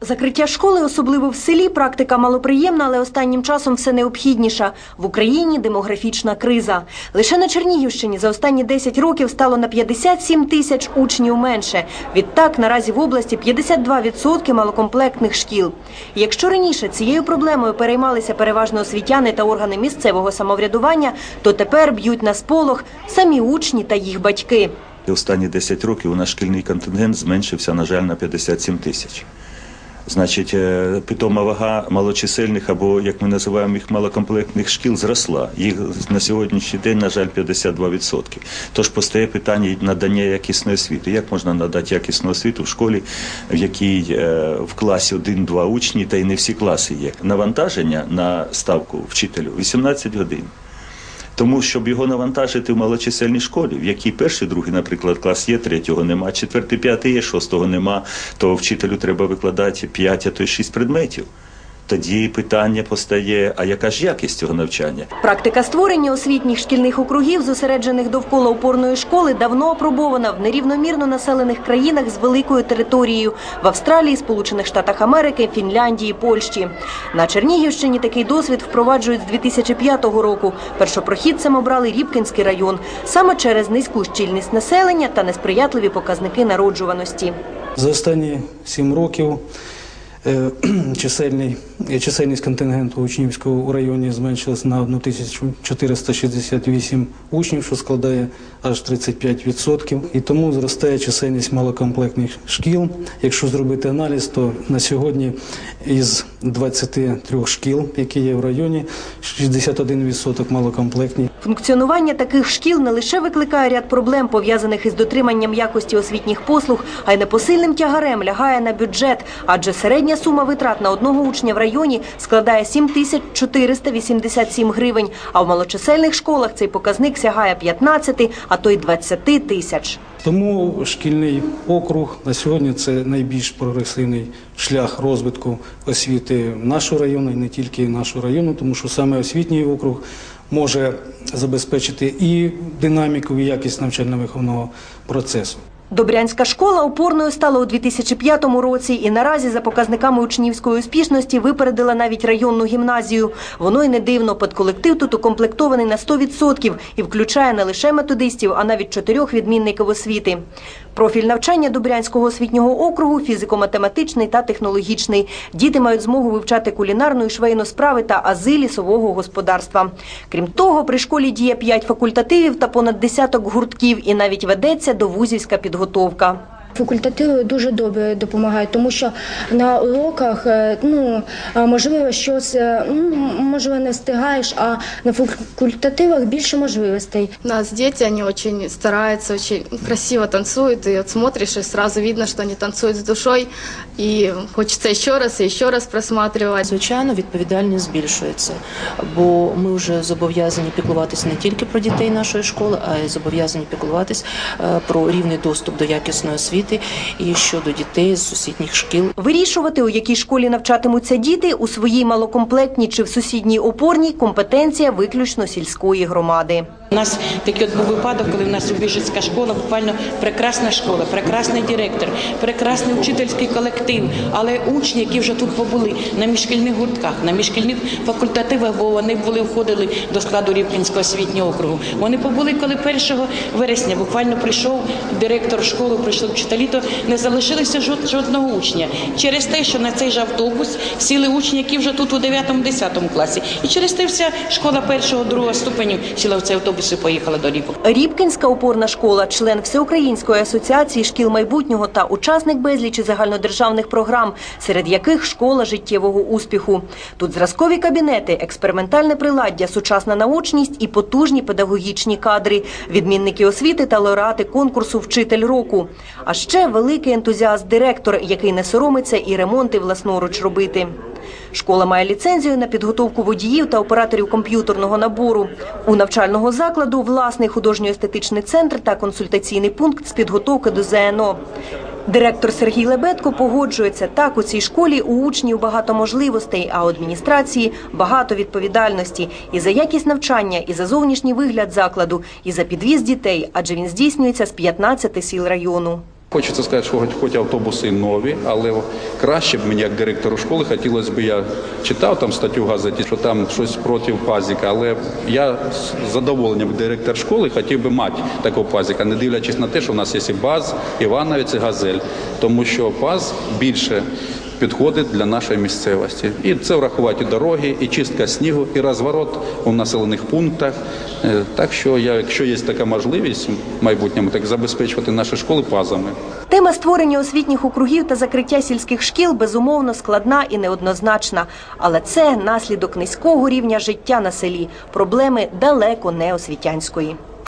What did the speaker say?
Закриття школи, особливо в селі, практика малоприємна, але останнім часом все необхідніша. В Україні демографічна криза. Лише на Чернігівщині за останні 10 років стало на 57 тисяч учнів менше. Відтак наразі в області 52% малокомплектних шкіл. Якщо раніше цією проблемою переймалися переважно освітяни та органи місцевого самоврядування, то тепер б'ють на сполох самі учні та їх батьки. Останні 10 років у нас шкільний контингент зменшився, на жаль, на 57 тисяч. Значить, е, питома вага малочисельних або, як ми називаємо їх, малокомплектних шкіл зросла. Їх на сьогоднішній день, на жаль, 52%. Тож постає питання надання якісної освіти. Як можна надати якісну освіту в школі, в якій е, в класі один-два учні, та й не всі класи є. Навантаження на ставку вчителю 18 годин. Тому, щоб його навантажити в малочисельній школі, в якій перший, другий, наприклад, клас є, третього нема, четвертий, п'ятий є, шостого нема, то вчителю треба викладати п'ять, а то й шість предметів. Тоді питання постає: а яка ж якість цього навчання? Практика створення освітніх шкільних округів, зосереджених довкола опорної школи, давно опробована в нерівномірно населених країнах з великою територією в Австралії, Сполучених Штатах Америки, Фінляндії, Польщі. На Чернігівщині такий досвід впроваджують з 2005 року. Першопрохідцем обрали Рібкінський район саме через низьку щільність населення та несприятливі показники народжуваності. За останні сім років чисельний, е, чисельність контингенту учнівського у районі зменшилась на 1468 учнів, що складає аж 35%. І тому зростає чисельність малокомплектних шкіл. Якщо зробити аналіз, то на сьогодні із 23 шкіл, які є в районі, 61% малокомплектні. Функціонування таких шкіл не лише викликає ряд проблем, пов'язаних із дотриманням якості освітніх послуг, а й непосильним тягарем лягає на бюджет, адже середня сума витрат на одного учня в районі складає 7487 гривень, а в малочисельних школах цей показник сягає 15, а то й 20 тисяч. Тому шкільний округ на сьогодні це найбільш прогресивний шлях розвитку освіти нашого району і не тільки нашого району, тому що саме освітній округ може забезпечити і динаміку, і якість навчально-виховного процесу. Добрянська школа опорною стала у 2005 році і наразі за показниками учнівської успішності випередила навіть районну гімназію. Воно й не дивно, педколектив тут укомплектований на 100% і включає не лише методистів, а навіть чотирьох відмінників освіти. Профіль навчання Добрянського освітнього округу фізико-математичний та технологічний. Діти мають змогу вивчати кулінарну і швейну справи та ази лісового господарства. Крім того, при школі діє 5 факультативів та понад десяток гуртків і навіть ведеться довузівська підготовка підготовка. Факультативи дуже добре допомагають, тому що на уроках е, ну можливо щось е, ну, можливо не встигаєш, а на факультативах більше можливостей. У нас дети, они очень стараются, очень красиво танцуют, и вот смотришь, и сразу видно, что они танцуют с душой, и хочется еще раз и еще раз просматривать. Звичайно, відповідальність збільшується, бо ми вже зобов'язані піклуватися не тільки про дітей нашої школи, а й зобов'язані піклуватись е, про рівний доступ до якісної освіти і щодо дітей з сусідніх шкіл. Вирішувати, у якій школі навчатимуться діти, у своїй малокомплектній чи в сусідній опорній компетенція виключно сільської громади. У нас такий от був випадок, коли в нас Убіжицька школа, буквально прекрасна школа, прекрасний директор, прекрасний учительський колектив. Але учні, які вже тут побули на міжшкільних гуртках, на міжшкільних факультативах, бо вони були входили до складу Рівкінського освітнього округу. Вони побули, коли 1 вересня буквально прийшов директор школи, прийшли вчителі, то не залишилося жодного учня через те, що на цей же автобус сіли учні, які вже тут у 9-10 класі, і через те вся школа першого другого ступеню сіла в цей автобус і поїхала до Рівок. Рібкінська опорна школа, член Всеукраїнської асоціації шкіл майбутнього та учасник безлічі загальнодержавних програм, серед яких школа життєвого успіху. Тут зразкові кабінети, експериментальне приладдя, сучасна наочність і потужні педагогічні кадри, відмінники освіти та лауреати конкурсу Вчитель року. А ще великий ентузіаст-директор, який не соромиться і ремонти власноруч робити. Школа має ліцензію на підготовку водіїв та операторів комп'ютерного набору. У навчального закладу власний художньо-естетичний центр та консультаційний пункт з підготовки до ЗНО. Директор Сергій Лебедко погоджується, так у цій школі у учнів багато можливостей, а у адміністрації багато відповідальності і за якість навчання, і за зовнішній вигляд закладу, і за підвіз дітей, адже він здійснюється з 15 сіл району. Хочеться сказати, що хоч, хоч автобуси нові, але краще б мені, як директору школи, хотілося б, я читав там статтю в газеті, що там щось проти пазіка, але я з задоволенням, директор школи, хотів би мати такого пазіка, не дивлячись на те, що в нас є і баз, Івановець, і газель, тому що паз більше підходить для нашої місцевості. І це врахувати дороги, і чистка снігу, і розворот у населених пунктах. Е, Так що, якщо є така можливість в майбутньому, так забезпечувати наші школи пазами. Тема створення освітніх округів та закриття сільських шкіл безумовно складна і неоднозначна. Але це наслідок низького рівня життя на селі, проблеми далеко не освітянської.